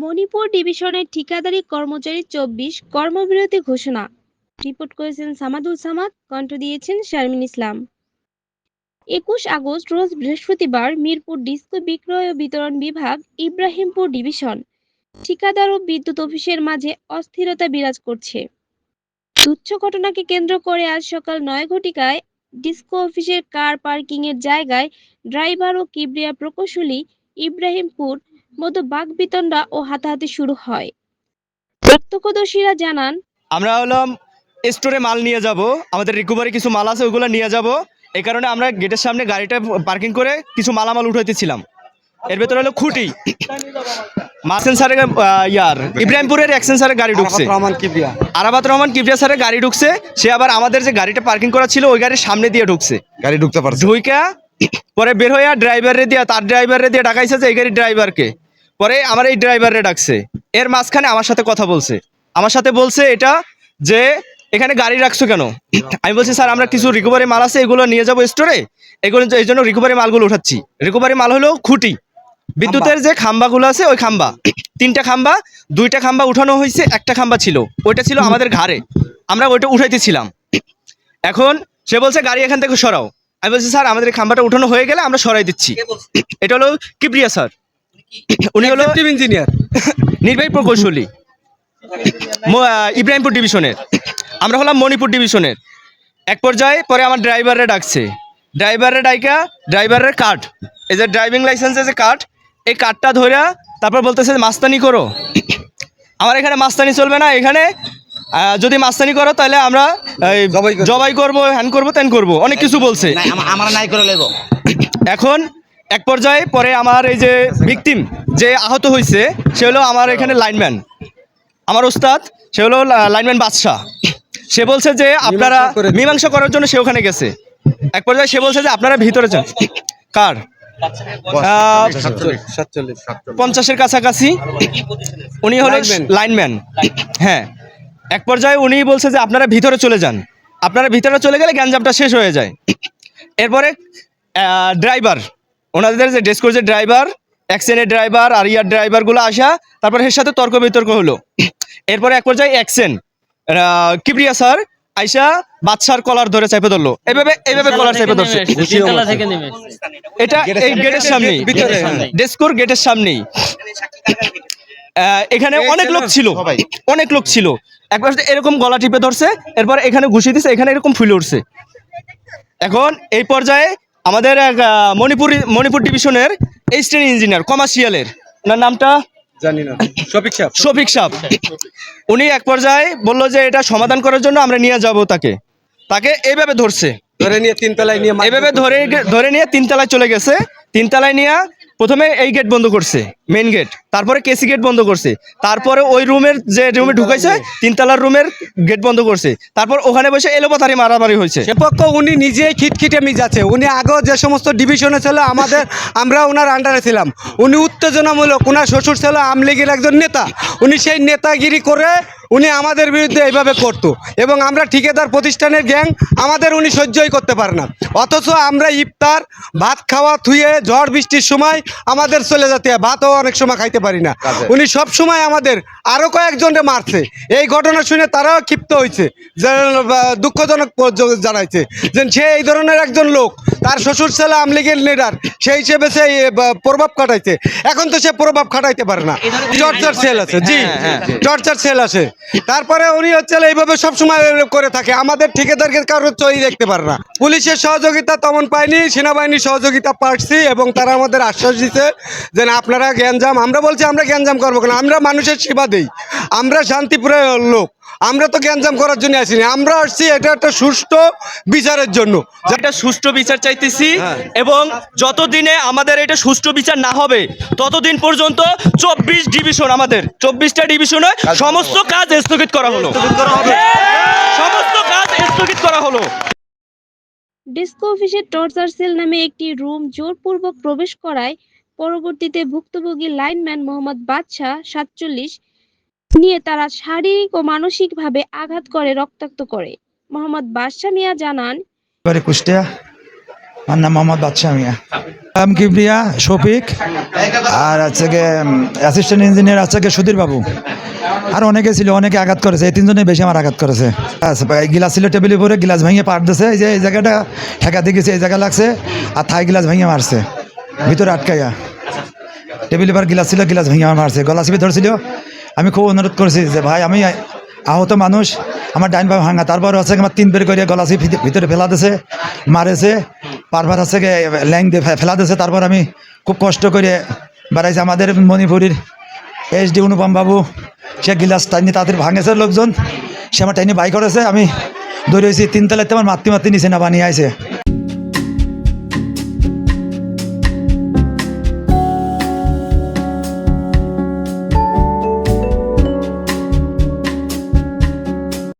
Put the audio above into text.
মণিপুর ডিভিশনের ঠিকাদারি কর্মচারী চব্বিশ কর্মবিরতি ঘোষণা। রিপোর্ট করেছেন সামাদুল সামাদ, কণ্ঠ দিয়েছেন শারমিন ইসলাম। একুশ আগস্ট রোজ বৃহস্পতিবার মিরপুর ডিস্কো বিক্রয় ও বিতরণ বিভাগ ইব্রাহিমপুর ডিভিশন ঠিকাদার ও বিদ্যুৎ অফিসের মাঝে অস্থিরতা বিরাজ করছে। তুচ্ছ ঘটনাকে কেন্দ্র করে আজ সকাল নয় ঘটিকায় ডিস্কো অফিসের কার পার্কিং এর জায়গায় ড্রাইভার ও কিবরিয়া প্রকৌশলী ইব্রাহিমপুর মধ্যে বাকবিতণ্ডা ও হাতাহাতি শুরু হয়। প্রত্যক্ষদর্শীরা জানান আমরা হলাম স্টোরে মাল নিয়ে যাব। আমাদের রিকভারি কিছু মাল আছে ওগুলো নিয়ে যাব। এই কারণে আমরা গেটের সামনে গাড়িটা পার্কিং করে কিছু মালামাল উঠাইতেছিলাম। এর ভেতরে হলো খুঁটি। মাসেন স্যারের আহ, ইয়ার। ইব্রাহিমপুরের অ্যাকশন স্যারের গাড়ি ঢুকছে। রহমান আরাবাত রহমান কিবরিয়া স্যারের গাড়ি ঢুকছে। সে আবার আমাদের যে গাড়িটা পার্কিং করা ছিল ওই গাড়ির সামনে দিয়ে ঢুকছে। গাড়ি ঢুকতে পারছে। ঢুইকা পরে বের হইয়া ড্রাইভারে দিয়া তার ড্রাইভারে দিয়ে ডাকাইছে যে এই গাড়ির ড্রাইভারকে পরে আমার এই ড্রাইভারে ডাকছে। এর মাঝখানে আমার সাথে কথা বলছে। আমার সাথে বলছে এটা যে, এখানে গাড়ি রাখছো কেন? আমি বলছি, স্যার, আমরা কিছু রিকভারি মাল আছে, এগুলো নিয়ে যাব স্টোরে এগুলো এই জন্য রিকভারি মালগুলো উঠাচ্ছি। রিকভারি মাল হলো খুঁটি। বিদ্যুতের যে খাম্বাগুলো আছে, ওই খাম্বা। তিনটা খাম্বা, দুইটা খাম্বা উঠানো হয়েছে, একটা খাম্বা ছিল। ওইটা ছিল আমাদের ঘাড়ে। আমরা ওইটা উঠাইতেছিলাম। এখন সে বলছে, গাড়ি এখান থেকে সরাও। আমি বলছি, স্যার, আমাদের খাম্বাটা উঠানো হয়ে গেলে আমরা সরাই দিচ্ছি। এটা হলো কিপ্রিয়া স্যার। উনি হলো ইঞ্জিনিয়ার নির্বাহী প্রকৌশলী। ম- ইব্রাহিমপুর ডিভিশনের। আমরা হলাম মণিপুর ডিভিশনের। এক পর্যায়ে পরে আমার ড্রাইভারে ডাকছে। ড্রাইভারে ডাইকা ড্রাইভারের কার্ড। এই যে ড্রাইভিং লাইসেন্সের যে কার্ড এই কার্ডটা ধরে তারপর বলতেছে যে মাস্তানি করো। আমার এখানে মাস্তানি চলবে না এখানে আহ, যদি মাস্তানি করো তাহলে আমরা এই, জবাই করব। জবাই করব হ্যান করব তেন করব। অনেক কিছু বলছে। নাই করে এখন এক পর্যায়ে পরে আমার এই যে ভিকটিম যে আহত হয়েছে সে হলো আমার এখানে লাইনম্যান। আমার ওস্তাদ সে হলো লাইনম্যান বাদশাহ। সে বলছে যে আপনারা মীমাংসা করার জন্য সে ওখানে গেছে। এক পর্যায়ে সে বলছে যে আপনারা ভিতরে যান। কার? পঞ্চাশের কাছাকাছি। উনি হলো লাইনম্যান। হ্যাঁ। এক পর্যায়ে উনি বলছে যে আপনারা ভিতরে চলে যান। আপনারা ভিতরে চলে গেলে গ্যাঞ্জামটা শেষ হয়ে যায়। এরপরে ড্রাইভার ওনাদের যে ডেস্কোর যে ড্রাইভার অ্যাক্সেনের ড্রাইভার আর ইয়ার ড্রাইভারগুলো আসা তারপরে এর সাথে তর্ক বিতর্ক হলো। এরপরে এক পর্যায়ে অ্যাক্সেন কিবরিয়া স্যার আইসা বাদশার কলার ধরে চেপে ধরলো। এভাবে এইভাবে কলার চেপে ধরছে। এটা এই গেটের সামনেই। ভিতরে, ডেস্কোর গেটের সামনেই। আহ, এখানে অনেক লোক ছিল। অনেক লোক ছিল। একবার এরকম গলা টিপে ধরছে এরপর এখানে ঘুষি দিছে এখানে এরকম ফুলে উঠছে। এখন এই পর্যায়ে আমাদের এক মণিপুর মণিপুর ডিভিশনের এই শ্রেণি ইঞ্জিনিয়ার কমার্শিয়ালের ওনার নামটা? জানি না। শফিক সাহ শফিক সাহ উনি এক পর্যায়ে বলল যে এটা সমাধান করার জন্য আমরা নিয়ে যাব তাকে। তাকে এইভাবে ধরছে। ধরে নিয়ে তিনতলায় নিয়ে এভাবে এইভাবে ধরে ধরে নিয়ে তিনতলায় চলে গেছে। তিনতলায় নিয়ে প্রথমে এই গেট বন্ধ করছে মেইন গেট তারপরে কেসি গেট বন্ধ করছে। তারপরে ওই রুমের যে রুমে ঢুকাইছে, তিনতলার রুমের গেট বন্ধ করছে। তারপর ওখানে বসে এলোপাথারি মারামারি হয়েছে। সে পক্ষ উনি নিজেই খিটখিটে মিজাছে উনি আগেও যে সমস্ত ডিভিশনে ছিল, আমাদের, আমরা ওনার আন্ডারে ছিলাম। উনি উত্তেজনামূলক ওনার শ্বশুর ছিল আমলিগের একজন নেতা। উনি সেই নেতাগিরি করে উনি আমাদের বিরুদ্ধে এইভাবে করত। এবং আমরা ঠিকাদার প্রতিষ্ঠানের গ্যাং আমাদের উনি সহ্যই করতে পারে না। অথচ আমরা ইফতার ভাত খাওয়া থুয়ে ঝড় বৃষ্টির সময় আমাদের চলে যেতে হয়। ভাতও অনেক সময় খাইতে পারি না। উনি সব সময় আমাদের আরও কয়েকজনকে মারছে। এই ঘটনা শুনে তারাও ক্ষিপ্ত হয়েছে যে, দুঃখজনক জানাইছে যে সে এই ধরনের একজন লোক তার শ্বশুর ছেলে আমলিগের লিডার সেই হিসেবে সে প্রভাব খাটাইছে। এখন তো সে প্রভাব খাটাইতে পারে না। টর্চার সেল আছে জি টর্চার সেল আছে। তারপরে উনি হচ্ছে এইভাবে সবসময় করে থাকে। আমাদের ঠিকাদারকে কারোর চই দেখতে পারে না। পুলিশের সহযোগিতা তেমন পাইনি সেনাবাহিনীর সহযোগিতা পাচ্ছি এবং তারা আমাদের আশ্বাস দিচ্ছে যে না আপনারা গ্যাঞ্জাম আমরা বলছি আমরা গ্যাঞ্জাম করব কেন? আমরা মানুষের সেবা দেই আমরা শান্তিপুরের লোক আমরা তো গ্যাঞ্জাম করার জন্য আসিনি আমরা আসছি এটা একটা সুষ্ঠু বিচারের জন্য। একটা সুষ্ঠু বিচার চাইতেছি এবং যতদিনে আমাদের এটা সুষ্ঠু বিচার না হবে ততদিন পর্যন্ত চব্বিশ ডিভিশন আমাদের চব্বিশটা ডিভিশনে সমস্ত কাজ স্থগিত করা হলো। সমস্ত কাজ স্থগিত করা হলো। ডিস্কো অফিসের টর্চার সেল নামে একটি রুম জোরপূর্বক প্রবেশ করায় পরবর্তীতে ভুক্তভোগী লাইনম্যান মোহাম্মদ বাদশাহ সাতচল্লিশ নিয়ে তারা শারীরিক ও মানসিকভাবে আঘাত করে, রক্তাক্ত করে। মোহাম্মদ বাদশাহ মিয়া জানান কুষ্টিয়া। আমার নাম মোহাম্মদ বাদশাহ মিয়া। নাম কিবরিয়া, শফিক, আর হচ্ছে গিয়ে অ্যাসিস্ট্যান্ট ইঞ্জিনিয়ার আছে গিয়ে সুধীর বাবু। আর অনেকে ছিল, অনেকে আঘাত করেছে। এই তিনজনে বেশি আমার আঘাত করেছে। গিলাস ছিল টেবিলের উপরে, গিলাস ভেঙে পাট দিছে। এই যে, এই জায়গাটা ঠেকাতে গেছে, এই জায়গা লাগছে। আর থাই গিলাস ভেঙে মারছে। ভিতরে আটকাইয়া। টেবিলের উপর গিলাস ছিল, গিলাস ভেঙে মারছে। গলা চিপে ধরছিল। আমি খুব অনুরোধ করেছি যে, ভাই, আমি আহত মানুষ। আমার ডাইন পা ভাঙা। তারপর হচ্ছে আমার তিন বের করে গলা ভিতরে ফেলা দিছে, মারেছে। বারবার হচ্ছে গিয়ে ল্যাং দিয়ে দিছে তারপর আমি খুব কষ্ট করে বেড়াইছি আমাদের মণিপুরের ডি অনুপম বাবু। সে গিলাস টাইনি তাদের ভাঙেছে লোকজন। সে আমার টাইনি বাই করেছে। আমি দৌড়েছি তিনতলাতে আমার মাতৃ মাতৃ নিচে না বানিয়ে আইছে।